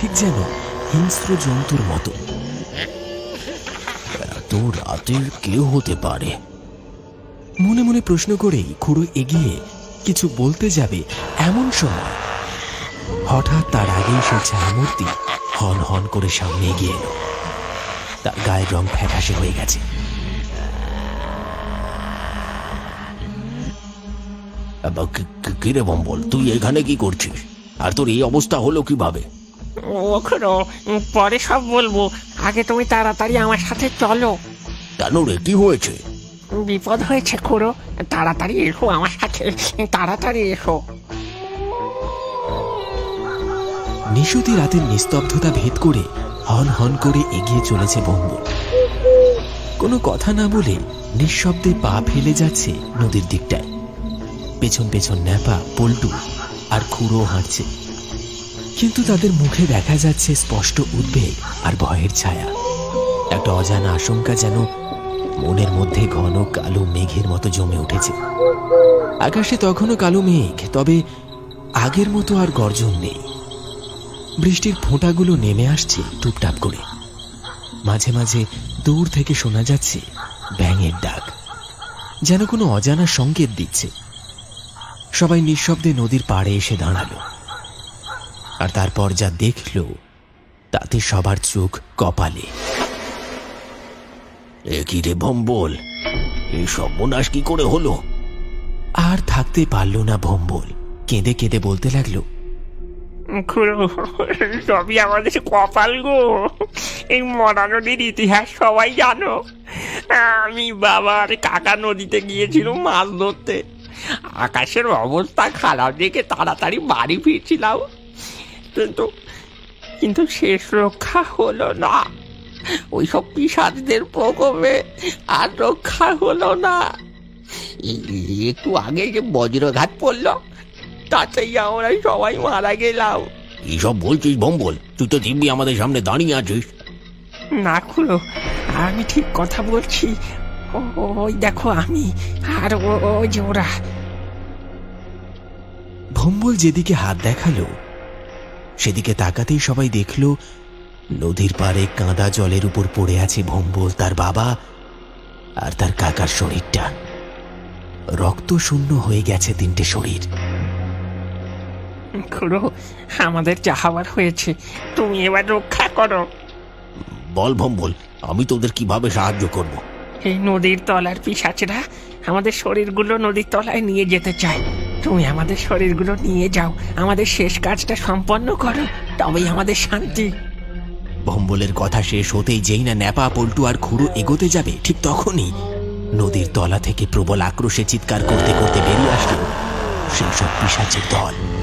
ঠিক যেন হিংস্র জন্তুর মতো। এত রাতের কেউ হতে পারে। মনে মনে প্রশ্ন করেই খুড়ো এগিয়ে কিছু বলতে যাবে এমন সময়। হঠাৎ তার আগেই সে ছায়ামূর্তি হন হন করে সামনে এগিয়ে এলো। তার গায়ের রং ফ্যাকাশে হয়ে গেছে। কিরে বম্বল, তুই এখানে কি করছিস? আর তোর এই অবস্থা হলো কীভাবে? ওখরো পরে সব বলব। আগে তুমি তাড়াতাড়ি আমার সাথে চলো। কেন রে কি হয়েছে? বিপদ হয়েছে খুড়ো তাড়াতাড়ি এসো আমার সাথে তাড়াতাড়ি এসো। নিশুতি রাতের নিস্তব্ধতা ভেদ করে হন হন করে এগিয়ে চলেছে বম্বল কোনো কথা না বলে নিঃশব্দে পা ফেলে যাচ্ছে নদীর দিকটায়। পেছন পেছন ন্যাপা পল্টু আর খুঁড়ো হাঁটছে। কিন্তু তাদের মুখে দেখা যাচ্ছে স্পষ্ট উদ্বেগ আর ভয়ের ছায়া। একটা অজানা আশঙ্কা যেন মনের মধ্যে ঘন কালো মেঘের মতো জমে উঠেছে। আকাশে তখনও কালো মেঘ, তবে আগের মতো আর গর্জন নেই। বৃষ্টির ফোঁটাগুলো নেমে আসছে টুপটাপ করে। মাঝে মাঝে দূর থেকে শোনা যাচ্ছে ব্যাঙের ডাক, যেন কোনো অজানা সংকেত দিচ্ছে। সবাই নিঃশব্দে নদীর পাড়ে এসে দাঁড়াল। আর তারপর যা দেখল তাতে সবার চোখ কপালে। কি রে ভম্বল? এই সর্বনাশ কি করে হলো? আর থাকতে পারল না ভম্বল। কেঁদে কেঁদে বলতে লাগল সবই আমাদের কপাল গো। এই মরা নদীর ইতিহাস সবাই জানো। আমি বাবা আর কাকা নদীতে গিয়েছিল মাছ ধরতে। আকাশের অবস্থা খারাপ দেখে তাড়াতাড়ি বাড়ি ফিরছিলাম। কিন্তু কিন্তু শেষ রক্ষা হলো না। ওইসব পিসাজদের প্রকোপে আর রক্ষা হলো না। একটু আগে যে বজ্রঘাত পড়ল তাতেই আমরা সবাই মারা গেলাম। এইসব বলছিস ভম্বল তুই তো দিব্যি আমাদের সামনে দাঁড়িয়ে আছিস। না খুড়ো আমি ঠিক কথা বলছি। ওই দেখো আমি আর ও- ওই যে ওরা। ভম্বল যেদিকে হাত দেখাল সেদিকে তাকাতেই সবাই দেখল নদীর পাড়ে কাঁদা জলের উপর পড়ে আছে ভম্বল তার বাবা আর তার কাকার শরীরটা। রক্ত শূন্য হয়ে গেছে তিনটে শরীর। খুড়ো আমাদের যা হওয়ার হয়েছে তুমি এবার রক্ষা করো। বল ভম্বল আমি তোদের কীভাবে সাহায্য করব? এই নদীর তলার পিসাচরা আমাদের শরীরগুলো নদীর তলায় নিয়ে যেতে চায়। তুমি আমাদের শরীরগুলো নিয়ে যাও। আমাদের শেষ কাজটা সম্পন্ন করো। তবেই আমাদের শান্তি। ভম্বলের কথা শেষ হতেই যেই না ন্যাপা, পল্টু আর খুঁড়ো এগোতে যাবে, ঠিক তখনই নদীর তলা থেকে প্রবল আক্রোশে চিৎকার করতে করতে বেরিয়ে আসলো সেই সব পিসাচের দল।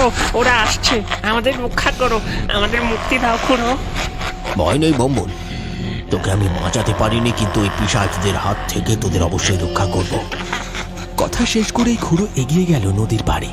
খুড়ো ওরা আসছে। আমাদের রক্ষা করো আমাদের মুক্তি দাও খুড়ো। ভয় নেই বম্বল তোকে আমি বাঁচাতে পারিনি কিন্তু ওই পিসাচদের হাত থেকে তোদের অবশ্যই রক্ষা করব। কথা শেষ করেই খুঁড়ো এগিয়ে গেল নদীর পাড়ে।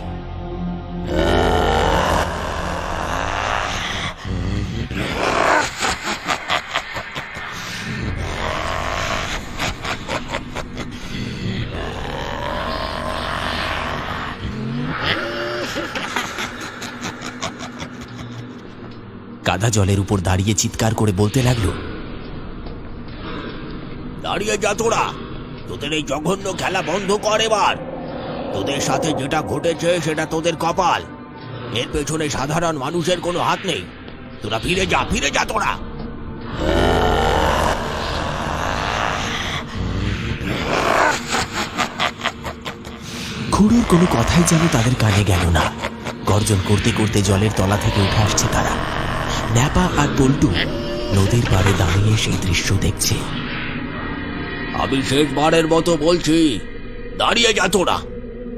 কাদা জলের উপর দাঁড়িয়ে চিৎকার করে বলতে লাগল দাঁড়িয়ে যা তোরা। তোদের এই জঘন্য খেলা বন্ধ কর এবার। তোদের সাথে যেটা ঘটেছে সেটা তোদের কপাল। এর পেছনে সাধারণ মানুষের কোনো হাত নেই। তোরা ফিরে যা ফিরে যা তোরা। খুড়ুর কোনো কথাই যেন তাদের কানে গেল না। গর্জন করতে করতে জলের তলা থেকে উঠে আসছে তারা। ন্যাপা আর পল্টু নদীর পাড়ে দাঁড়িয়ে সেই দৃশ্য দেখছে। আমি শেষবারের মতো বলছি দাঁড়িয়ে যা তোরা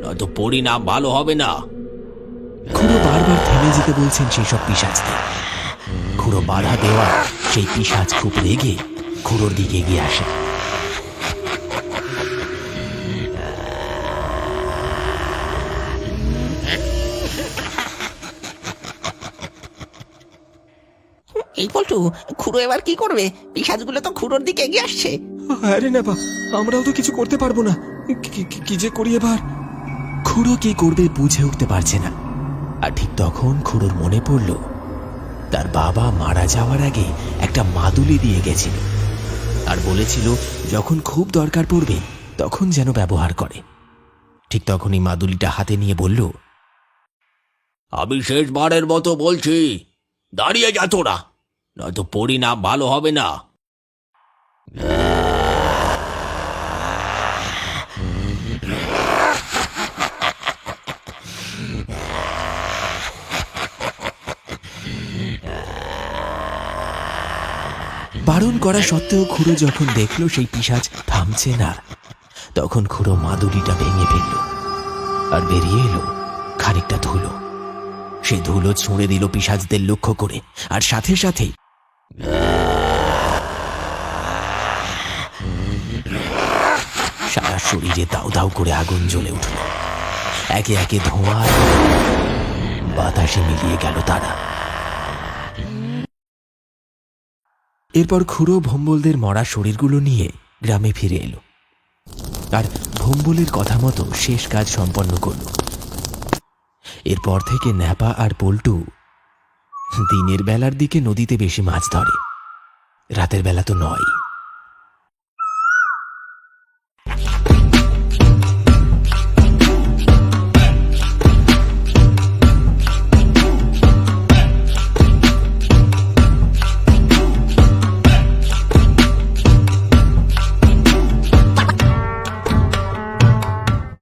নয়তো পরিণাম ভালো হবে না। খুড়ো বারবার থেমে যেতে বলছেন সেই সব পিসাজদের খুড়ো বাধা দেওয়া সেই পিসাজ খুব রেগে খুড়োর দিকে এগিয়ে আসে। এই পল্টু খুড়ো এবার কি করবে? পিসাজগুলো তো খুড়োর দিকে এগিয়ে আসছে। আরে নেপা আমরাও তো কিছু করতে পারব না। কি- কি- কি যে করি এবার? খুড়ো কি করবে বুঝে উঠতে পারছে না। আর ঠিক তখন খুড়োর মনে পড়ল তার বাবা মারা যাওয়ার আগে একটা মাদুলি দিয়ে গেছিল। আর বলেছিল যখন খুব দরকার পড়বে তখন যেন ব্যবহার করে। ঠিক তখনই মাদুলিটা হাতে নিয়ে বলল আমি শেষবারের মতো বলছি দাঁড়িয়ে যা তোরা। নয়তো পরিণাম ভালো হবে না। বারণ করা সত্ত্বেও খুড়ো যখন দেখল, সেই পিসাজ থামছে না। তখন খুড়ো মাদুলিটা ভেঙে ফেলল আর বেরিয়ে এলো, খানিকটা ধুলো। সে ধুলো ছুঁড়ে দিল পিসাজদের লক্ষ্য করে আর সাথে সাথেই সারা শরীরে দাউ দাউ করে আগুন জ্বলে উঠল। একে একে ধোঁয়া বাতাসে মিলিয়ে গেল তারা। এরপর খুড়ো ভম্বলদের মরা শরীরগুলো নিয়ে গ্রামে ফিরে এলো। আর ভম্বলের কথা মতো শেষ কাজ সম্পন্ন করল। এরপর থেকে ন্যাপা আর পল্টু দিনের বেলার দিকে নদীতে বেশি মাছ ধরে। রাতের বেলা তো নয়।